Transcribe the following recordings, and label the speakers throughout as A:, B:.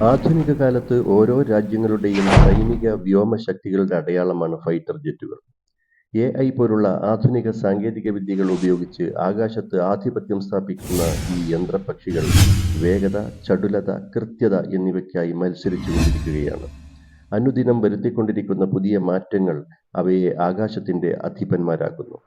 A: ആധുനിക കാലത്ത് ഓരോ രാജ്യങ്ങളുടെയും സൈനിക വ്യോമശക്തികളുടെ അടയാളമാണ് ഫൈറ്റർ ജെറ്റുകൾ. എ ഐ പോലുള്ള ആധുനിക സാങ്കേതിക വിദ്യകൾ ഉപയോഗിച്ച് ആകാശത്ത് ആധിപത്യം സ്ഥാപിക്കുന്ന ഈ യന്ത്രപക്ഷികൾ വേഗത ചടുലത കൃത്യത എന്നിവയ്ക്കായി മത്സരിച്ചുകൊണ്ടിരിക്കുകയാണ്. അനുദിനം വരുത്തിക്കൊണ്ടിരിക്കുന്ന പുതിയ മാറ്റങ്ങൾ അവയെ ആകാശത്തിന്റെ അധിപന്മാരാക്കുന്നു.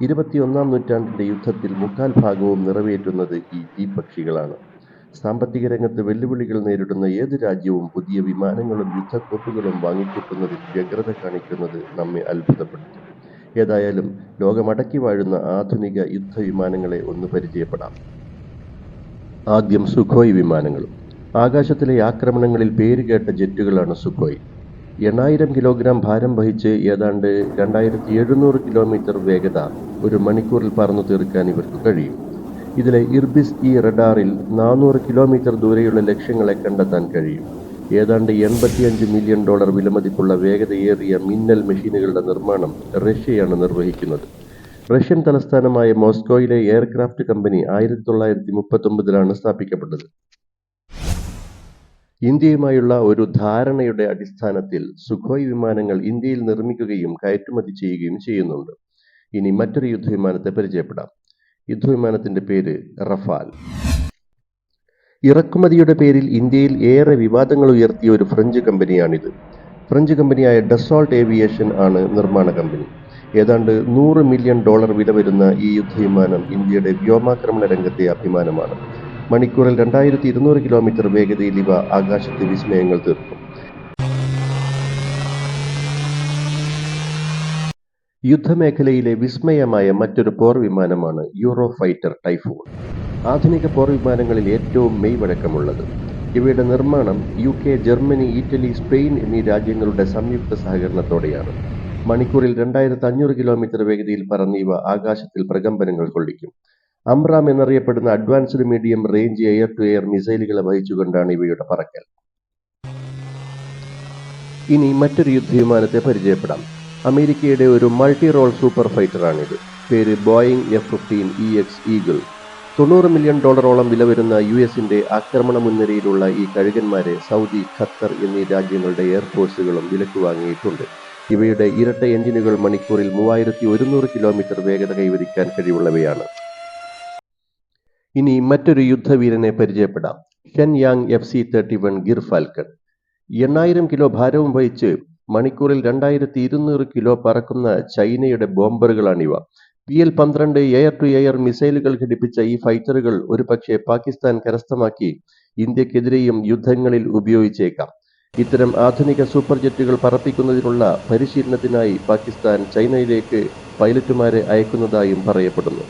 A: ഇരുപത്തിയൊന്നാം നൂറ്റാണ്ടിന്റെ യുദ്ധത്തിൽ മുക്കാൽ ഭാഗവും നിറവേറ്റുന്നത് ഈ തീപ്പക്ഷികളാണ് സാമ്പത്തിക രംഗത്ത് വെല്ലുവിളികൾ നേരിടുന്ന ഏത് രാജ്യവും പുതിയ വിമാനങ്ങളും യുദ്ധക്കോപ്പുകളും വാങ്ങിക്കൂട്ടുന്നതിൽ വ്യഗ്രത കാണിക്കുന്നത് നമ്മെ അത്ഭുതപ്പെടുത്തും. ഏതായാലും ലോകമടക്കി വാഴുന്ന ആധുനിക യുദ്ധവിമാനങ്ങളെ ഒന്ന് പരിചയപ്പെടാം. ആദ്യം സുഖോയ് വിമാനങ്ങൾ ആകാശത്തിലെ ആക്രമണങ്ങളിൽ പേരുകേട്ട ജെറ്റുകളാണ് സുഖോയ്. എണ്ണായിരം കിലോഗ്രാം ഭാരം വഹിച്ച് ഏതാണ്ട് രണ്ടായിരത്തി എഴുന്നൂറ് കിലോമീറ്റർ വേഗത ഒരു മണിക്കൂറിൽ പറന്നു തീർക്കാൻ ഇവർക്ക് കഴിയും. ഇതിലെ ഇർബിസ് ഇ റഡാറിൽ നാനൂറ് കിലോമീറ്റർ ദൂരെയുള്ള ലക്ഷ്യങ്ങളെ കണ്ടെത്താൻ കഴിയും. ഏതാണ്ട് എൺപത്തിയഞ്ച് മില്യൺ ഡോളർ വിലമതിപ്പുള്ള വേഗതയേറിയ മിന്നൽ മെഷീനുകളുടെ നിർമ്മാണം റഷ്യയാണ് നിർവഹിക്കുന്നത്. റഷ്യൻ തലസ്ഥാനമായ മോസ്കോയിലെ എയർക്രാഫ്റ്റ് കമ്പനി ആയിരത്തി തൊള്ളായിരത്തി മുപ്പത്തൊമ്പതിലാണ് സ്ഥാപിക്കപ്പെട്ടത്. ഇന്ത്യയുമായുള്ള ഒരു ധാരണയുടെ അടിസ്ഥാനത്തിൽ സുഖോയ് വിമാനങ്ങൾ ഇന്ത്യയിൽ നിർമ്മിക്കുകയും കയറ്റുമതി ചെയ്യുകയും ചെയ്യുന്നുണ്ട്. ഇനി മറ്റൊരു യുദ്ധവിമാനത്തെ പരിചയപ്പെടാം. യുദ്ധവിമാനത്തിന്റെ പേര് റഫാൽ. ഇറക്കുമതിയുടെ പേരിൽ ഇന്ത്യയിൽ ഏറെ വിവാദങ്ങൾ ഉയർത്തിയ ഒരു ഫ്രഞ്ച് കമ്പനിയാണിത്. ഫ്രഞ്ച് കമ്പനിയായ ഡസോൾട്ട് ഏവിയേഷൻ ആണ് നിർമ്മാണ കമ്പനി. ഏതാണ്ട് നൂറ് മില്യൺ ഡോളർ വില വരുന്ന ഈ യുദ്ധവിമാനം ഇന്ത്യയുടെ വ്യോമാക്രമണ രംഗത്തെ അഭിമാനമാണ്. മണിക്കൂറിൽ രണ്ടായിരത്തി ഇരുന്നൂറ് കിലോമീറ്റർ വേഗതയിൽ ഇവ ആകാശത്തെ വിസ്മയങ്ങൾ തീർക്കും. യുദ്ധമേഖലയിലെ വിസ്മയമായ മറ്റൊരു പോർ വിമാനമാണ് യൂറോ ഫൈറ്റർ ടൈഫൂൺ. ആധുനിക പോർ വിമാനങ്ങളിൽ ഏറ്റവും മെയ് വഴക്കമുള്ളത് ഇവയുടെ നിർമ്മാണം U K Germany Italy Spain എന്നീ രാജ്യങ്ങളുടെ സംയുക്ത സഹകരണത്തോടെയാണ്. മണിക്കൂറിൽ രണ്ടായിരത്തി അഞ്ഞൂറ് കിലോമീറ്റർ വേഗതയിൽ പറന്ന് ഇവ ആകാശത്തിൽ പ്രകമ്പനങ്ങൾ കൊള്ളിക്കും. അംറാം എന്നറിയപ്പെടുന്ന advanced medium range air to air മിസൈലുകളെ വഹിച്ചുകൊണ്ടാണ് ഇവയുടെ പറക്കൽ. ഇനി മറ്റൊരു യുദ്ധവിമാനത്തെ പരിചയപ്പെടാം. അമേരിക്കയുടെ ഒരു മൾട്ടി റോൾ സൂപ്പർ ഫൈറ്ററാണിത്. പേര് Boeing F fifteen E X Eagle തൊണ്ണൂറ് മില്യൺ ഡോളറോളം വില വരുന്ന യു എസിന്റെ ആക്രമണ മുൻനിരയിലുള്ള ഈ കഴുകന്മാരെ സൗദി ഖത്തർ എന്നീ രാജ്യങ്ങളുടെ എയർഫോഴ്സുകളും വിലക്ക് വാങ്ങിയിട്ടുണ്ട്. ഇവയുടെ ഇരട്ട എഞ്ചിനുകൾ മണിക്കൂറിൽ മൂവായിരത്തി ഒരുന്നൂറ് കിലോമീറ്റർ വേഗത കൈവരിക്കാൻ കഴിവുള്ളവയാണ്. ഇനി മറ്റൊരു യുദ്ധവീരനെ പരിചയപ്പെടാം. Shenyang F C thirty one gyrfalcon. എണ്ണായിരം കിലോ ഭാരവും വഹിച്ച് മണിക്കൂറിൽ രണ്ടായിരത്തി ഇരുന്നൂറ് കിലോ പറക്കുന്ന ചൈനയുടെ ബോംബറുകളാണിവ. പി എൽ പന്ത്രണ്ട് എയർ ടു എയർ മിസൈലുകൾ ഘടിപ്പിച്ച ഈ ഫൈറ്ററുകൾ ഒരുപക്ഷെ പാകിസ്ഥാൻ കരസ്ഥമാക്കി ഇന്ത്യക്കെതിരെയും യുദ്ധങ്ങളിൽ ഉപയോഗിച്ചേക്കാം. ഇത്തരം ആധുനിക സൂപ്പർ ജെറ്റുകൾ പറപ്പിക്കുന്നതിനുള്ള പരിശീലനത്തിനായി പാകിസ്ഥാൻ ചൈനയിലേക്ക് പൈലറ്റുമാരെ അയക്കുന്നതായും പറയപ്പെടുന്നു.